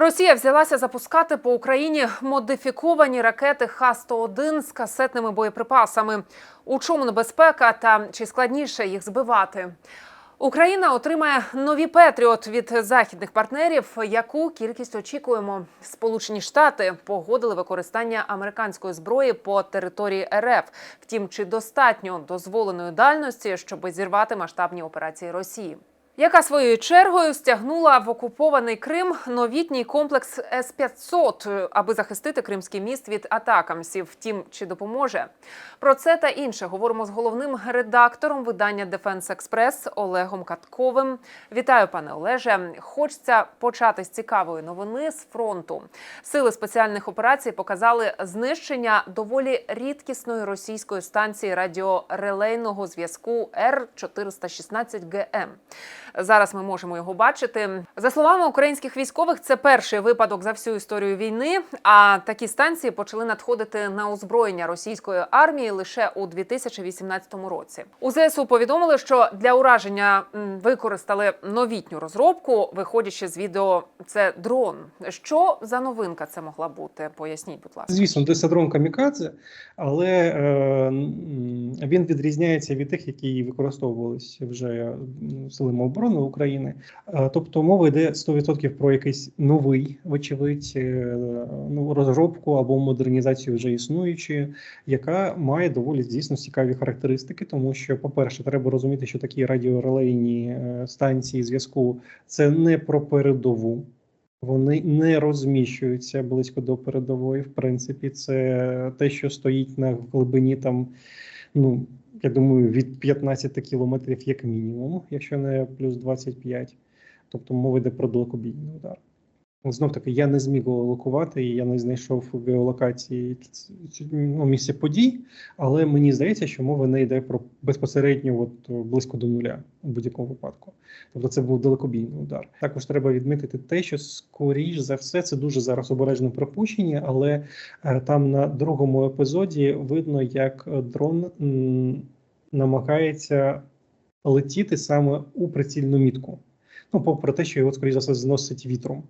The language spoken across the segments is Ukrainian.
Росія взялася запускати по Україні модифіковані ракети Х-101 з касетними боєприпасами. У чому небезпека та чи складніше їх збивати? Україна отримає нові Петріот від західних партнерів. Яку кількість очікуємо? Сполучені Штати погодили використання американської зброї по території РФ. Втім, чи достатньо дозволеної дальності, щоб зірвати масштабні операції Росії? Яка своєю чергою стягнула в окупований Крим новітній комплекс С-500, аби захистити Кримський міст від атакамсів. Втім, чи допоможе про це та інше говоримо з головним редактором видання Дефенс Експрес Олегом Катковим. Вітаю, пане Олеже. Хочеться почати з цікавої новини з фронту. Сили спеціальних операцій показали знищення доволі рідкісної російської станції радіорелейного зв'язку Р 416 ГМ. Зараз ми можемо його бачити. За словами українських військових, це перший випадок за всю історію війни. А такі станції почали надходити на озброєння російської армії лише у 2018 році. У ЗСУ повідомили, що для ураження використали новітню розробку, виходячи з відео, це дрон. Що за новинка це могла бути? Поясніть, будь ласка. Звісно, це дрон камікадзе, але е, він відрізняється від тих, які використовувалися вже силами оборони України. Е, Тобто мова йде 100% про якийсь новий, вочевидь, е, ну, розробку або модернізацію вже існуючої, яка має доволі дійсно цікаві характеристики, тому що, по-перше, треба розуміти, що такі радіорелейні е, станції зв'язку це не про передову. Вони не розміщуються близько до передової. В принципі, це те, що стоїть на глибині там, ну я думаю, від 15 кілометрів як мінімум, якщо не плюс 25. Тобто мова йде про далекобійний удар. Знов таки, я не зміг локувати, я не знайшов геолокації ну, місця подій, але мені здається, що мова не йде про безпосередньо от, близько до нуля у будь-якому випадку. Тобто це був далекобійний удар. Також треба відмітити те, що скоріш за все це дуже зараз обережно припущення, але е, там на другому епізоді видно, як е, дрон намагається летіти саме у прицільну мітку. Ну, попри те, що його скоріш за все зносить вітром.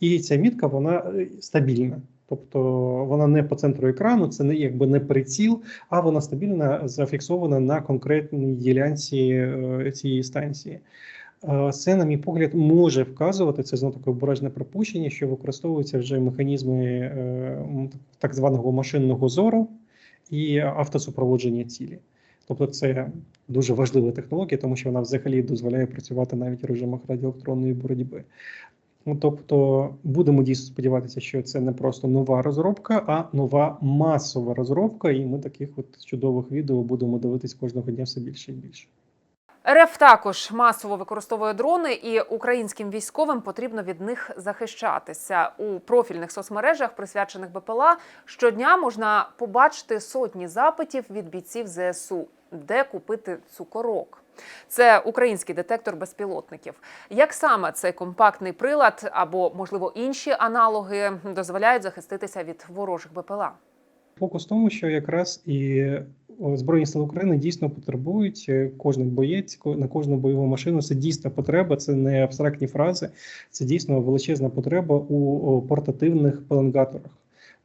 І ця мітка вона е, стабільна. Тобто вона не по центру екрану, це не якби не приціл, а вона стабільно зафіксована на конкретній ділянці е, цієї станції. Е, Це, на мій погляд, може вказувати це знову таке обережне припущення, що використовуються вже механізми так званого машинного зору і автосупроводження цілі. Тобто, це дуже важлива технологія, тому що вона взагалі дозволяє працювати навіть в режимах радіоелектронної боротьби. Ну, тобто, будемо дійсно сподіватися, що це не просто нова розробка, а нова масова розробка. І ми таких от чудових відео будемо дивитись кожного дня все більше і більше. РФ також масово використовує дрони, і українським військовим потрібно від них захищатися у профільних соцмережах, присвячених БПЛА. Щодня можна побачити сотні запитів від бійців ЗСУ, де купити цукорок. Це український детектор безпілотників. Як саме цей компактний прилад або, можливо, інші аналоги дозволяють захиститися від ворожих БПЛА? Фокус в тому, що якраз і Збройні сили України дійсно потребують е, кожен боєць на кожну бойову машину. Це дійсна потреба, це не абстрактні фрази, це дійсно величезна потреба у портативних пеленгаторах.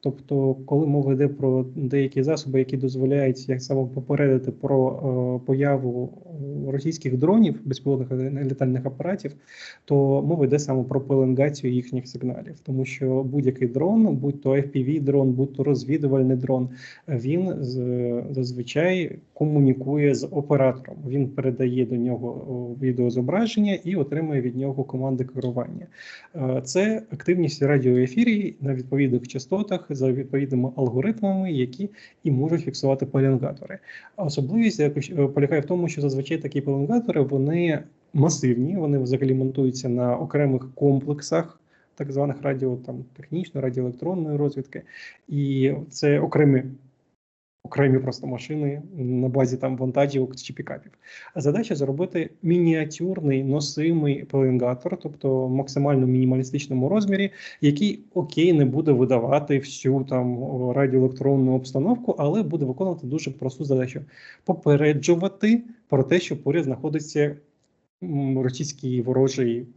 Тобто, коли мова йде про деякі засоби, які дозволяють як саме попередити про е, появу е, російських дронів, безпілотних літальних апаратів, то мова йде саме про пеленгацію їхніх сигналів, тому що будь-який дрон, будь то fpv дрон, будь то розвідувальний дрон, він зазвичай комунікує з оператором. Він передає до нього о, відеозображення і отримує від нього команди керування. Е, Це активність радіоефірі на відповідних частотах за відповідними алгоритмами, які і можуть фіксувати пеленгатори. Особливість е, полягає в тому, що зазвичай такі пеленгатори вони масивні, вони взагалі монтуються на окремих комплексах. Так званих радіо там технічної, радіоелектронної розвідки, і це окремі окремі просто машини на базі там вантажівок чи пікапів. А задача зробити мініатюрний носимий пеленгатор, тобто максимально мінімалістичному розмірі, який окей не буде видавати всю там радіоелектронну обстановку, але буде виконувати дуже просту задачу попереджувати про те, що поряд знаходиться російський ворожий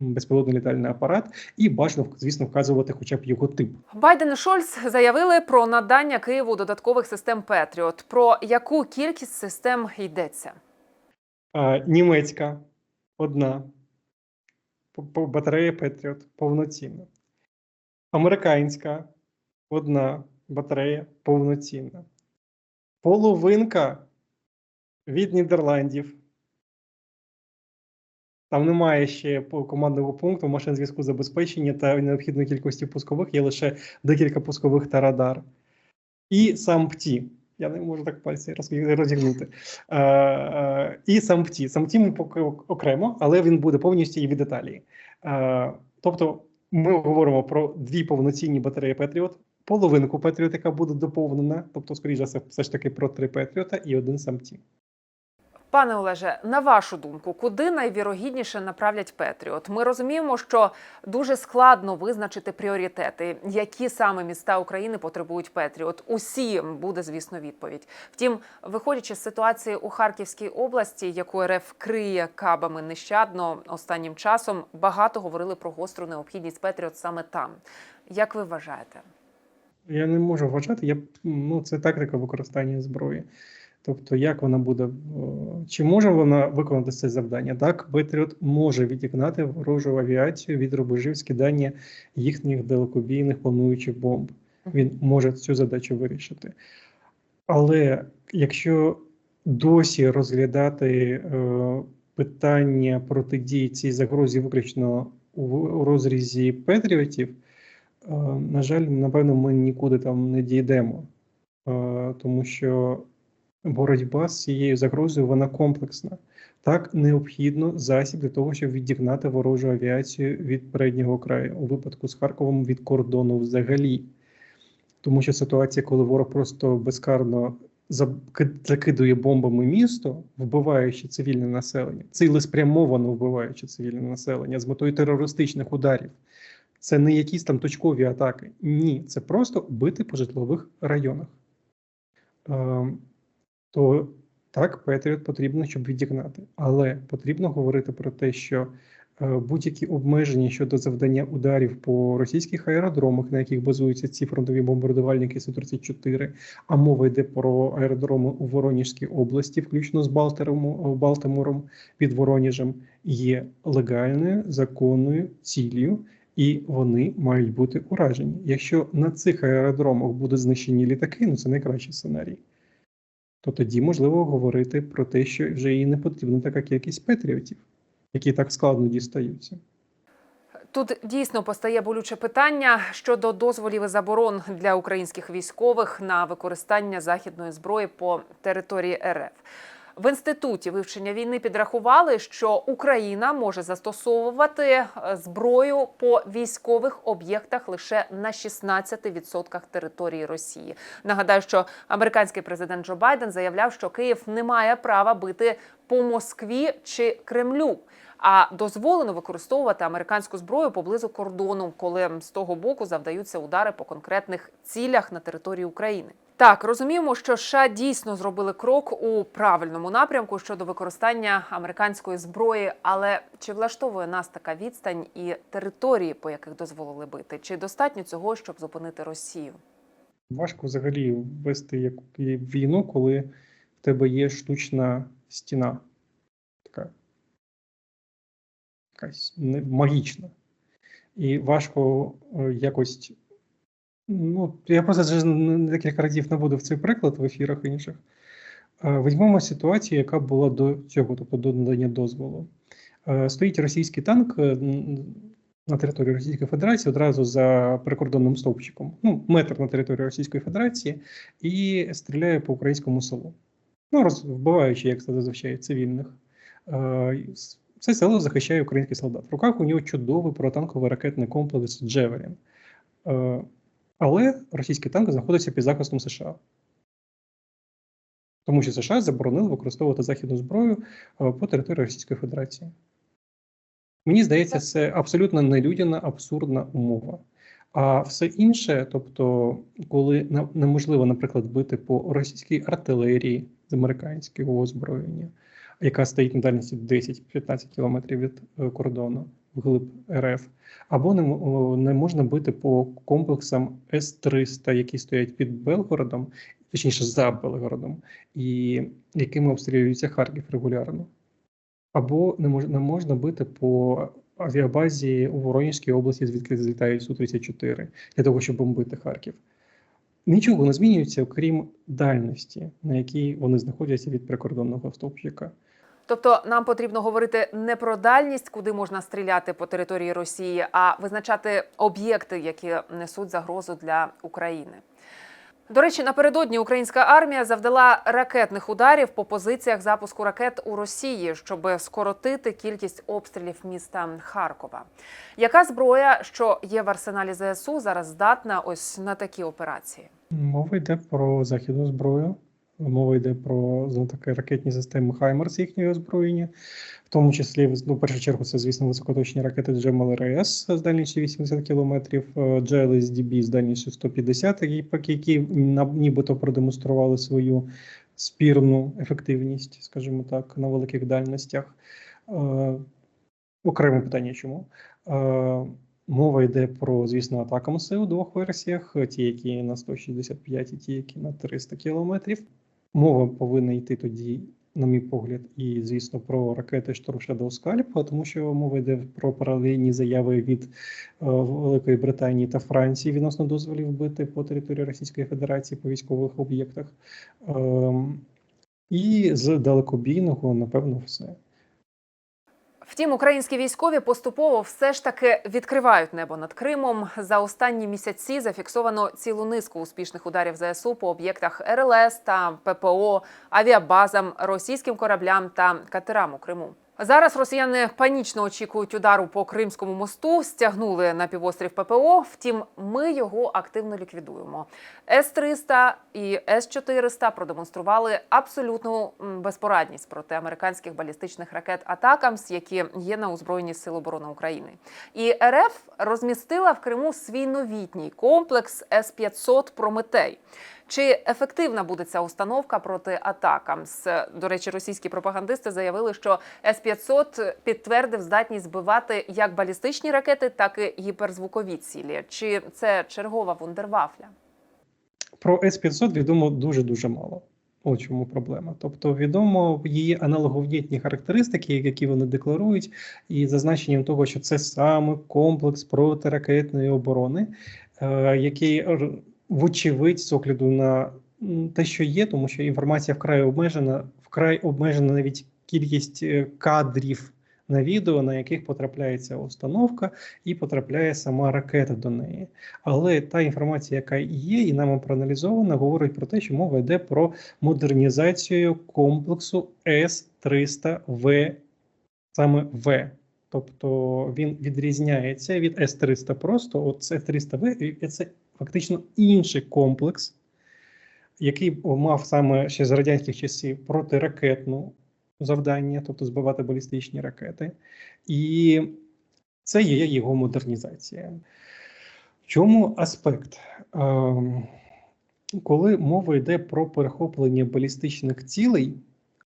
безпілотний літальний апарат, і бажано, звісно, вказувати хоча б його тип. Байден і Шольц заявили про надання Києву додаткових систем Петріот. Про яку кількість систем йдеться? А, німецька одна батарея Петріот повноцінна. Американська одна батарея повноцінна. Половинка від Нідерландів. Там немає ще командного пункту машин зв'язку забезпечення та необхідної кількості пускових, є лише декілька пускових та радар. І сам ПТІ. Я не можу так пальці розігнути. Е, е, і сам ПТІ. Сам ПТІ ми поки окремо, але він буде повністю і від Італії. Е, тобто ми говоримо про дві повноцінні батареї Петріот, половинку Петріот, яка буде доповнена, тобто, скоріше все ж таки про три Петріота і один сам ТІ. Пане Олеже, на вашу думку, куди найвірогідніше направлять Петріот? Ми розуміємо, що дуже складно визначити пріоритети, які саме міста України потребують Петріот. Усі буде, звісно, відповідь. Втім, виходячи з ситуації у Харківській області, яку РФ криє кабами нещадно останнім часом, багато говорили про гостру необхідність Петріот саме там. Як ви вважаєте? Я не можу вважати, я, ну, це тактика використання зброї. Тобто, як вона буде, чи може вона виконати це завдання? Так, Петріот може відігнати ворожу авіацію від рубежів скидання їхніх далекобійних плануючих бомб. Він може цю задачу вирішити. Але якщо досі розглядати е, питання протидії цій загрозі виключно у, у розрізі Петріотів, Е, На жаль, напевно, ми нікуди там не дійдемо, Е, тому що боротьба з цією загрозою вона комплексна. Так, необхідно засіб для того, щоб відігнати ворожу авіацію від переднього краю, у випадку з Харковом від кордону взагалі. Тому що ситуація, коли ворог просто безкарно закидує бомбами місто, вбиваючи цивільне населення, цілеспрямовано вбиваючи цивільне населення з метою терористичних ударів. Це не якісь там точкові атаки. Ні, це просто бити по житлових районах. То так, Петріот потрібно, щоб відігнати. Але потрібно говорити про те, що е, будь-які обмеження щодо завдання ударів по російських аеродромах, на яких базуються ці фронтові бомбардувальники Су-34, а мова йде про аеродроми у Воронежській області, включно з Балтимором, Балтимором під Воронежем, є легальною законною ціллю і вони мають бути уражені. Якщо на цих аеродромах будуть знищені літаки, ну це найкращий сценарій. То тоді можливо говорити про те, що вже їй не потрібна така кількість патріотів, які так складно дістаються. Тут дійсно постає болюче питання щодо дозволів і заборон для українських військових на використання західної зброї по території РФ. В інституті вивчення війни підрахували, що Україна може застосовувати е, зброю по військових об'єктах лише на 16% території Росії. Нагадаю, що американський президент Джо Байден заявляв, що Київ не має права бити по Москві чи Кремлю. А дозволено використовувати американську зброю поблизу кордону, коли з того боку завдаються удари по конкретних цілях на території України. Так, розуміємо, що США дійсно зробили крок у правильному напрямку щодо використання американської зброї, але чи влаштовує нас така відстань і території, по яких дозволили бити? Чи достатньо цього, щоб зупинити Росію? Важко взагалі вести як війну, коли в тебе є штучна стіна, така якась магічна. І важко е, якось. Ну, я просто вже декілька разів наводив цей приклад в ефірах інших. Візьмемо ситуацію, яка була до цього, тобто до надання дозволу. Стоїть російський танк е, на території Російської Федерації одразу за прикордонним стовпчиком, ну, метр на території Російської Федерації, і стріляє по українському селу. Ну, роз, вбиваючи, як це зазвичай, цивільних. Це село захищає український солдат. В руках у нього чудовий протанковий ракетний комплекс Джевелін. Але російський танк знаходиться під захистом США. Тому що США заборонили використовувати західну зброю е, по території Російської Федерації. Мені здається, це абсолютно нелюдяна, абсурдна умова. А все інше, тобто, коли неможливо, наприклад, бити по російській артилерії з американського озброєння, яка стоїть на дальності 10-15 кілометрів від е, кордону вглиб РФ, або не, можна бити по комплексам С-300, які стоять під Белгородом, точніше за Белгородом, і якими обстрілюється Харків регулярно. Або не, мож, не можна бити по авіабазі у Воронежській області, звідки злітають Су-34, для того, щоб бомбити Харків. Нічого не змінюється, окрім дальності, на якій вони знаходяться від прикордонного стовпчика. Тобто нам потрібно говорити не про дальність, куди можна стріляти по території Росії, а визначати об'єкти, які несуть загрозу для України. До речі, напередодні українська армія завдала ракетних ударів по позиціях запуску ракет у Росії, щоб скоротити кількість обстрілів міста Харкова. Яка зброя, що є в арсеналі ЗСУ, зараз здатна ось на такі операції? Мова йде про західну зброю, мова йде про знову таки ракетні системи Хаймерс їхнього озброєння, в тому числі ну, в першу чергу це, звісно, високоточні ракети Джемел РС з дальністю 80 км, GLSDB з дальністю 150, які, нібито продемонстрували свою спірну ефективність, скажімо так, на великих дальностях. Е, Окреме питання, чому? Е, Мова йде про, звісно, атакамси у двох версіях: ті, які на 165 і ті, які на 300 кілометрів. Мова повинна йти тоді, на мій погляд, і, звісно, про ракети Shadow Scalp, тому що мова йде про паралельні заяви від е, Великої Британії та Франції відносно дозволів бити по території Російської Федерації по військових об'єктах. Ем, і з далекобійного, напевно, все. Втім, українські військові поступово все ж таки відкривають небо над Кримом. За останні місяці зафіксовано цілу низку успішних ударів ЗСУ по об'єктах РЛС та ППО, авіабазам, російським кораблям та катерам у Криму. Зараз росіяни панічно очікують удару по Кримському мосту, стягнули на півострів ППО. Втім, ми його активно ліквідуємо. С-300 і С-400 продемонстрували абсолютну безпорадність проти американських балістичних ракет Атакамс, які є на озброєнні Сил оборони України. І РФ розмістила в Криму свій новітній комплекс С-500 Прометей. Чи ефективна буде ця установка проти Атакамс? До речі, російські пропагандисти заявили, що С-500 підтвердив здатність збивати як балістичні ракети, так і гіперзвукові цілі. Чи це чергова вундервафля? Про С-500 відомо дуже-дуже мало. От чому проблема. Тобто відомо її аналоговнітні характеристики, які вони декларують, і зазначенням того, що це саме комплекс протиракетної оборони, е, який вочевидь з огляду на те, що є, тому що інформація вкрай обмежена, вкрай обмежена навіть кількість е, кадрів на відео, на яких потрапляє установка і потрапляє сама ракета до неї. Але та інформація, яка є, і нами проаналізована, говорить про те, що мова йде про модернізацію комплексу С-300В, саме В. Тобто він відрізняється від С-300 просто. От С-300В і це фактично інший комплекс, який мав саме ще з радянських часів протиракетну завдання, тобто збивати балістичні ракети. І це є його модернізація. В чому аспект? Ем, Коли мова йде про перехоплення балістичних цілей,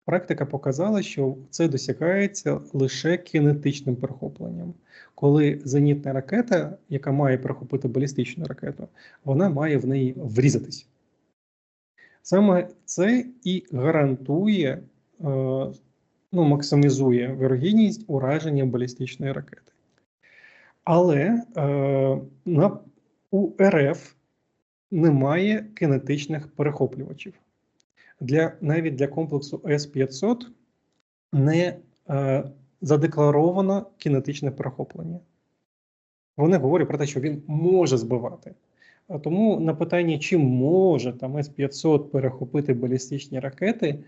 практика показала, що це досягається лише кінетичним перехопленням. Коли зенітна ракета, яка має перехопити балістичну ракету, вона має в неї врізатись. Саме це і гарантує, е, ну, максимізує вирогідність ураження балістичної ракети. Але е, на, у РФ немає кинетичних перехоплювачів. Для, навіть для комплексу С-500 не е, задекларовано кінетичне перехоплення. Вони говорять про те, що він може збивати. А Тому на питання, чи може там С-500 перехопити балістичні ракети,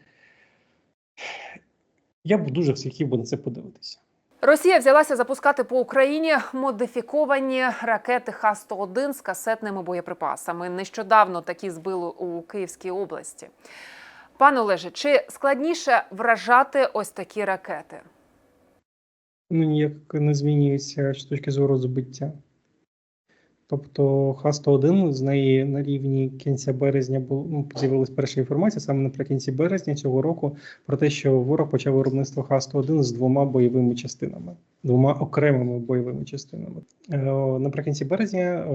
я б дуже хотів би на це подивитися. Росія взялася запускати по Україні модифіковані ракети Х-101 з касетними боєприпасами. Нещодавно такі збили у Київській області. Пане Олеже, чи складніше вражати ось такі ракети? Ну, ніяк не змінюється з точки зору збиття. Тобто Х-101 з неї на рівні кінця березня ну, з'явилась перша інформація саме наприкінці березня цього року про те, що ворог почав виробництво Х-101 з двома бойовими частинами, двома окремими бойовими частинами. Е, Наприкінці березня е,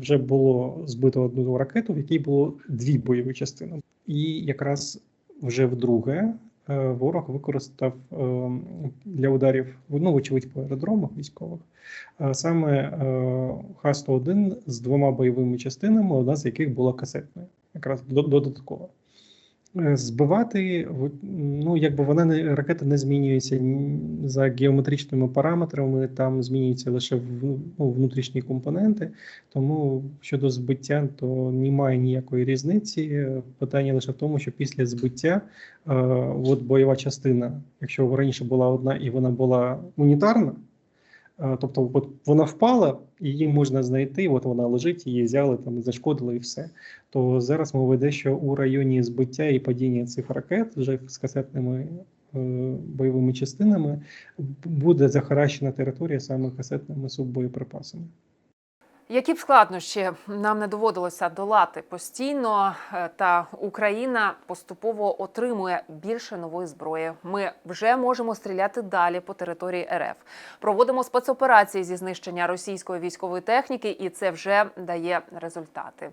вже було збито одну ракету, в якій було дві бойові частини, і якраз вже вдруге е, ворог використав е, для ударів, ну, вочевидь, по аеродромах військових, е, саме е, Х-101 з двома бойовими частинами, одна з яких була касетною, якраз додатково. Збивати, в- ну якби вона не ракета не змінюється за геометричними параметрами, там змінюються лише в- ну, внутрішні компоненти. Тому щодо збиття, то немає ніякої різниці. Е, Питання лише в тому, що після збиття, е, от бойова частина, якщо раніше була одна і вона була унітарна, е, тобто от вона впала, її можна знайти, от вона лежить, її взяли, там зашкодили і все. То зараз мова йде, що у районі збиття і падіння цих ракет вже з касетними е, бойовими частинами буде захаращена територія саме касетними суббоєприпасами. Які б складнощі нам не доводилося долати постійно, е, та Україна поступово отримує більше нової зброї. Ми вже можемо стріляти далі по території РФ. Проводимо спецоперації зі знищення російської військової техніки, і це вже дає результати.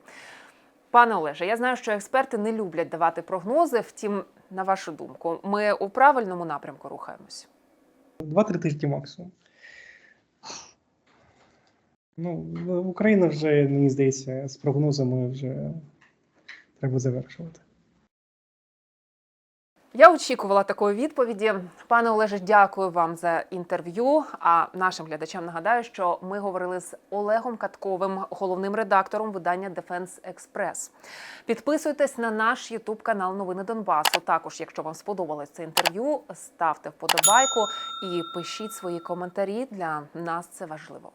Пане Олеже, я знаю, що експерти не люблять давати прогнози. Втім, на вашу думку, ми у правильному напрямку рухаємось. Два-три тижні максимум. Ну, Україна вже, мені здається, з прогнозами вже треба завершувати. Я очікувала такої відповіді. Пане Олеже, дякую вам за інтерв'ю. А нашим глядачам нагадаю, що ми говорили з Олегом Катковим, головним редактором видання Дефенс Експрес. Підписуйтесь на наш Ютуб канал Новини Донбасу. Також, якщо вам сподобалось це інтерв'ю, ставте вподобайку і пишіть свої коментарі. Для нас це важливо.